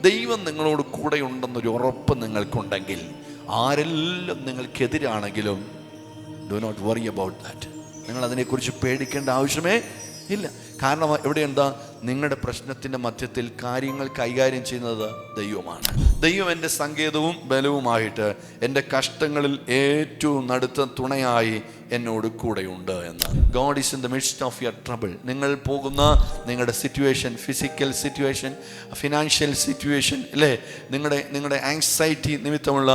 ദൈവം നിങ്ങളോട് കൂടെ ഉണ്ടെന്നൊരു ഉറപ്പ് നിങ്ങൾക്കുണ്ടെങ്കിൽ ആരെല്ലാം നിങ്ങൾക്കെതിരാണെങ്കിലും do not worry about that നിങ്ങൾ അതിനെക്കുറിച്ച് പേടിക്കേണ്ട ആവശ്യമേ ഇല്ല. കാരണം എവിടെ എന്താ? നിങ്ങളുടെ പ്രശ്നത്തിന്റെ മധ്യത്തിൽ കാര്യങ്ങൾ കൈകാര്യം ചെയ്യുന്നത് ദൈവമാണ്. ദൈവം എന്റെ സങ്കേതവും ബലവുമായിട്ട് എന്റെ കഷ്ടങ്ങളിൽ ഏറ്റവും നടുത്ത തുണയായി എന്നോട് കൂടെയുണ്ട് എന്ന്. God is in the midst of your trouble നിങ്ങൾ പോകുന്ന നിങ്ങളുടെ situation physical situation financial situation അല്ലേ? നിങ്ങളുടെ നിങ്ങളുടെ ആങ്സൈറ്റി നിമിത്തമുള്ള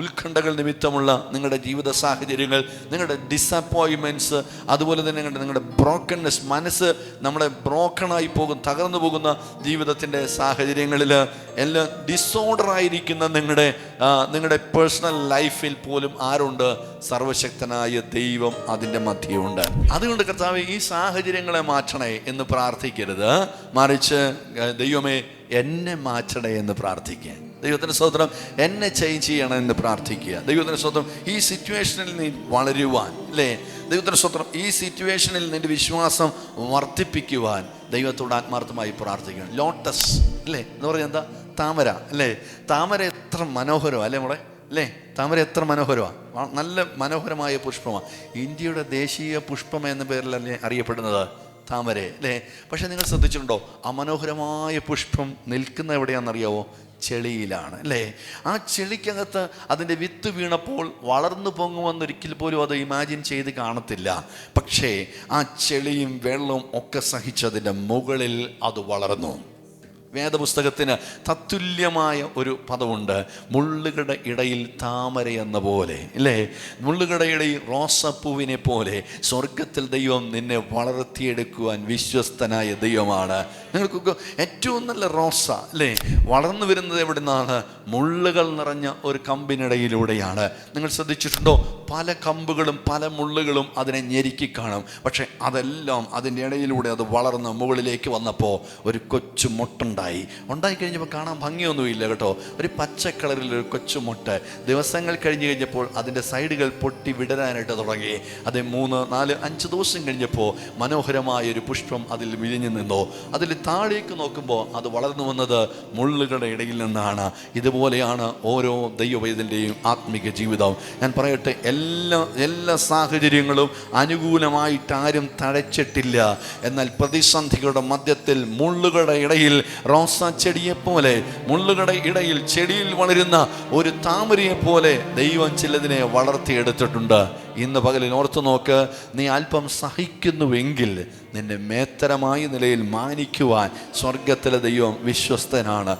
ഉത്കണ്ഠകൾ നിമിത്തമുള്ള നിങ്ങളുടെ ജീവിത സാഹചര്യങ്ങൾ നിങ്ങളുടെ ഡിസപ്പോയിൻമെന്റ്സ് അതുപോലെ തന്നെ നിങ്ങളുടെ നിങ്ങളുടെ ബ്രോക്കൺനെസ് മനസ്സ് നമ്മുടെ ബ്രോക്കണായി പോകും തകർന്നു പോകുന്ന ജീവിതത്തിന്റെ സാഹചര്യങ്ങളിൽ എല്ലാം ഡിസോർഡർ ആയിരിക്കുന്ന നിങ്ങളുടെ നിങ്ങളുടെ പേഴ്സണൽ ലൈഫിൽ പോലും ആരുണ്ട്? സർവശക്തനായ ദൈവം അതിന്റെ മധ്യമുണ്ട് അതുകൊണ്ട് കർത്താവ് ഈ സാഹചര്യങ്ങളെ മാറ്റണേ എന്ന് പ്രാർത്ഥിക്കരുത്. മറിച്ച് ദൈവമേ എന്നെ മാറ്റണേ എന്ന് പ്രാർത്ഥിക്കുക. ദൈവത്തിന്റെ സ്വത്രം എന്നെ ചേഞ്ച് ചെയ്യണം എന്ന് പ്രാർത്ഥിക്കുക. ദൈവത്തിന്റെ സ്വത്രം ഈ സിറ്റുവേഷനിൽ നീ വളരുവാൻ അല്ലേ? ദൈവത്തിന്റെ സ്വത്രം ഈ സിറ്റുവേഷനിൽ നിന്റെ വിശ്വാസം വർദ്ധിപ്പിക്കുവാൻ ദൈവത്തോട് ആത്മാർത്ഥമായി പ്രാർത്ഥിക്കണം. ലോട്ടസ് അല്ലേ? എന്ന് പറഞ്ഞാൽ എന്താ? താമര അല്ലേ? താമര എത്ര മനോഹരം അല്ലേ മോളെ? അല്ലേ? താമര എത്ര മനോഹരമാണ് നല്ല മനോഹരമായ പുഷ്പമാണ് ഇന്ത്യയുടെ ദേശീയ പുഷ്പം എന്ന പേരിലല്ലേ അറിയപ്പെടുന്നത് താമര അല്ലേ? പക്ഷെ നിങ്ങൾ ശ്രദ്ധിച്ചിട്ടുണ്ടോ? ആ മനോഹരമായ പുഷ്പം നിൽക്കുന്ന എവിടെയാണെന്നറിയാവോ? ചെളിയിലാണ് അല്ലേ? ആ ചെളിക്കകത്ത് അതിന്റെ വിത്ത് വീണപ്പോൾ വളർന്നു പൊങ്ങുമെന്നൊരിക്കൽ പോലും അത് ഇമാജിൻ ചെയ്ത് കാണത്തില്ല. പക്ഷേ ആ ചെളിയും വെള്ളവും ഒക്കെ സഹിച്ചതിന്റെ മുകളിൽ അത് വളർന്നു. വേദപുസ്തകത്തിന് തത്തുല്യമായ ഒരു പദമുണ്ട്. മുള്ളുകളുടെ ഇടയിൽ താമര എന്ന പോലെ ഇല്ലേ? മുള്ളുകളുടെ ഇടയിൽ റോസപ്പൂവിനെ പോലെ സ്വർഗത്തിൽ ദൈവം നിന്നെ വളർത്തിയെടുക്കുവാൻ വിശ്വസ്തനായ ദൈവമാണ്. നിങ്ങൾക്കൊക്കെ ഏറ്റവും നല്ല റോസ അല്ലേ വളർന്നു വരുന്നത് എവിടെ നിന്നാണ് മുള്ളുകൾ നിറഞ്ഞ ഒരു കമ്പിനിടയിലൂടെയാണ്. നിങ്ങൾ ശ്രദ്ധിച്ചിട്ടുണ്ടോ? പല കമ്പുകളും പല മുള്ളുകളും അതിനെ ഞെരുക്കി കാണും. പക്ഷെ അതെല്ലാം അതിന്റെ ഇടയിലൂടെ അത് വളർന്ന് മുകളിലേക്ക് വന്നപ്പോൾ ഒരു കൊച്ചു മുട്ടുണ്ടായി. ഉണ്ടായി കഴിഞ്ഞപ്പോൾ കാണാൻ ഭംഗിയൊന്നുമില്ല കേട്ടോ. ഒരു പച്ച കളറിൽ ഒരു കൊച്ചു ദിവസങ്ങൾ കഴിഞ്ഞ് കഴിഞ്ഞപ്പോൾ അതിന്റെ സൈഡുകൾ പൊട്ടി വിടരാനായിട്ട് തുടങ്ങി. അത് മൂന്ന് നാല് അഞ്ച് ദിവസം കഴിഞ്ഞപ്പോൾ മനോഹരമായ ഒരു പുഷ്പം അതിൽ വിരിഞ്ഞു നിന്നു. അതിൽ താഴേക്ക് നോക്കുമ്പോൾ അത് വളർന്നു വന്നത് മുള്ളുകളുടെ ഇടയിൽ നിന്നാണ്. ഇതുപോലെയാണ് ഓരോ ദൈവവേദന്റെയും ആത്മിക ജീവിതം. ഞാൻ പറയട്ടെ എല്ലാ എല്ലാ എല്ലാ സാഹചര്യങ്ങളും അനുകൂലമായിട്ട് ആരും തഴച്ചിട്ടില്ല. എന്നാൽ പ്രതിസന്ധികളുടെ മധ്യത്തിൽ മുള്ളുകളുടെ ഇടയിൽ റോസാ ചെടിയെ പോലെ മുള്ളുകളുടെ ഇടയിൽ ചെടിയിൽ വളരുന്ന ഒരു താമരയെ പോലെ ദൈവം ചിലതിനെ വളർത്തിയെടുത്തിട്ടുണ്ട്. ഇന്ന് പകലിൽ ഓർത്തു നോക്ക് നീ അല്പം സഹിക്കുന്നുവെങ്കിൽ നിന്നെ മേത്തരമായ നിലയിൽ മാനിക്കുവാൻ സ്വർഗത്തിലെ ദൈവം വിശ്വസ്തനാണ്.